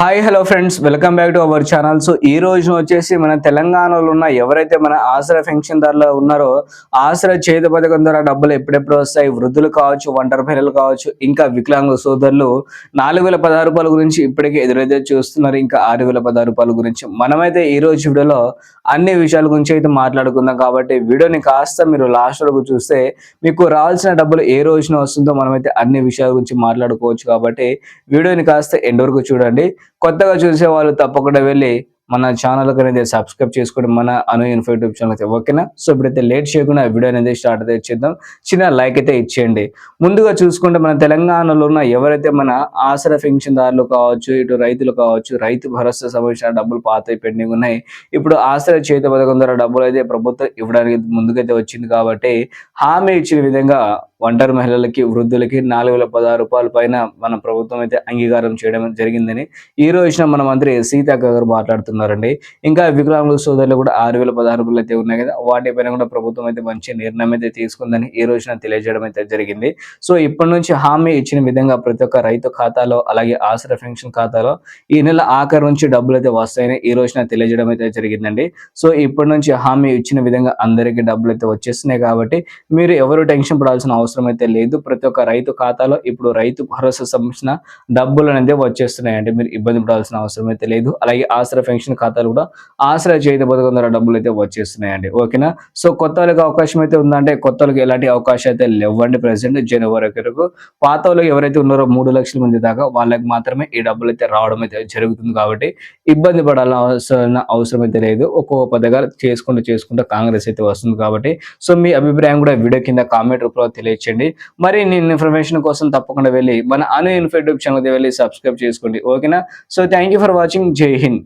Hi hello friends welcome back to our channel so ఈ రోజు వచ్చేసి మన తెలంగాణలో ఉన్న ఎవరైతే మన ఆసరా పెన్షన్ ధరలో ఉన్నారో ఆసరా చేతి పథకం ద్వారా డబ్బులు ఎప్పుడెప్పుడు వస్తాయి? వృద్ధులు కావచ్చు ఒంటరి పిల్లలు కావచ్చు ఇంకా వికలాంగ సోదరులు నాలుగు వేల పదహారు రూపాయల గురించి ఇప్పటికే ఎదురైతే చూస్తున్నారు. ఇంకా ఆరు వేల పదహారు రూపాయల గురించి మనమైతే ఈ రోజు వీడియోలో అన్ని విషయాల గురించి అయితే మాట్లాడుకుందాం కాబట్టి వీడియోని కాస్త మీరు లాస్ట్ వరకు చూస్తే మీకు రావాల్సిన డబ్బులు ఏ రోజున వస్తుందో మనమైతే అన్ని విషయాల గురించి మాట్లాడుకోవచ్చు కాబట్టి వీడియోని కాస్త ఎండ్ వరకు చూడండి. కొత్తగా చూసే వాళ్ళు తప్పకుండా వెళ్ళి మన ఛానల్ అనేది సబ్స్క్రైబ్ చేసుకొని మన అను ఇన్ఫో యూట్యూబ్ ఛానల్ అయితే ఓకేనా? సో ఇప్పుడైతే లేట్ చేయకుండా వీడియో అనేది స్టార్ట్ అయితే ఇచ్చేద్దాం చిన్న లైక్ అయితే ఇచ్చేయండి. ముందుగా చూసుకుంటే మన తెలంగాణలో ఉన్న ఎవరైతే మన ఆసరా పెన్షన్దారులు కావచ్చు ఇటు రైతులు కావచ్చు రైతు భరోసా సంబంధించిన డబ్బులు పాత పెండింగ్ ఉన్నాయి. ఇప్పుడు ఆసరా చేతి పథకం ద్వారా డబ్బులు అయితే ప్రభుత్వం ఇవ్వడానికి ముందుకైతే వచ్చింది కాబట్టి హామీ ఇచ్చిన విధంగా ఒంటరి మహిళలకి వృద్ధులకి నాలుగు వేల పదహారు రూపాయల పైన మన ప్రభుత్వం అయితే అంగీకారం చేయడం జరిగిందని ఈ రోజున మన మంత్రి సీతాక్క గారు మాట్లాడుతున్నారండి. ఇంకా వికలాంగుల సోదరులు కూడా ఆరు వేల పదహారు రూపాయలు అయితే ఉన్నాయి కదా వాటిపైన కూడా ప్రభుత్వం అయితే మంచి నిర్ణయం అయితే తీసుకుందని ఈ రోజున తెలియజేయడం అయితే జరిగింది. సో ఇప్పటి నుంచి హామీ ఇచ్చిన విధంగా ప్రతి ఒక్క రైతు ఖాతాలో అలాగే ఆసరా పెన్షన్ ఖాతాలో ఈ నెల ఆఖరి నుంచి డబ్బులు అయితే వస్తాయని ఈ రోజున తెలియజేయడం అయితే జరిగిందండి. సో ఇప్పటి నుంచి హామీ ఇచ్చిన విధంగా అందరికీ డబ్బులు అయితే వచ్చేస్తున్నాయి కాబట్టి మీరు ఎవరు టెన్షన్ పడాల్సిన అవసరం అయితే లేదు. ప్రతి ఒక్క రైతు ఖాతాలో ఇప్పుడు రైతు భరోసా సంబంధించిన డబ్బులు అనేది వచ్చేస్తున్నాయండి మీరు ఇబ్బంది పడాల్సిన అవసరం అయితే లేదు. అలాగే ఆసరా పెన్షన్ ఖాతాలు కూడా ఆశ్రయ చేతి పథకం ద్వారా డబ్బులు అయితే వచ్చేస్తున్నాయండి. ఓకేనా? సో కొత్త వాళ్ళకి అవకాశం అయితే ఉందంటే కొత్త వాళ్ళకి ఎలాంటి అవకాశం అయితే లేవండి ప్రెసెంట్ జనవరి వరకు పాత వాళ్ళకి ఎవరైతే ఉన్నారో మూడు లక్షల మంది దాకా వాళ్ళకి మాత్రమే ఈ డబ్బులు అయితే రావడం అయితే జరుగుతుంది కాబట్టి ఇబ్బంది పడాల్సిన అవసరం అయితే లేదు. ఒక్కొక్క పథకాలు చేసుకుంటూ చేసుకుంటూ కాంగ్రెస్ అయితే వస్తుంది కాబట్టి. సో మీ అభిప్రాయం కూడా వీడియో కింద కామెంట్ రూపంలో తెలియచేయండి మరి నేను ఇన్ఫర్మేషన్ కోసం తప్పకుండా వెళ్ళి మన అను ఇన్ఫో యూట్యూబ్ ఛానల్ వెళ్ళి సబ్స్క్రైబ్ చేసుకోండి. ఓకేనా సో థ్యాంక్ ఫర్ వాచింగ్ జై హింద్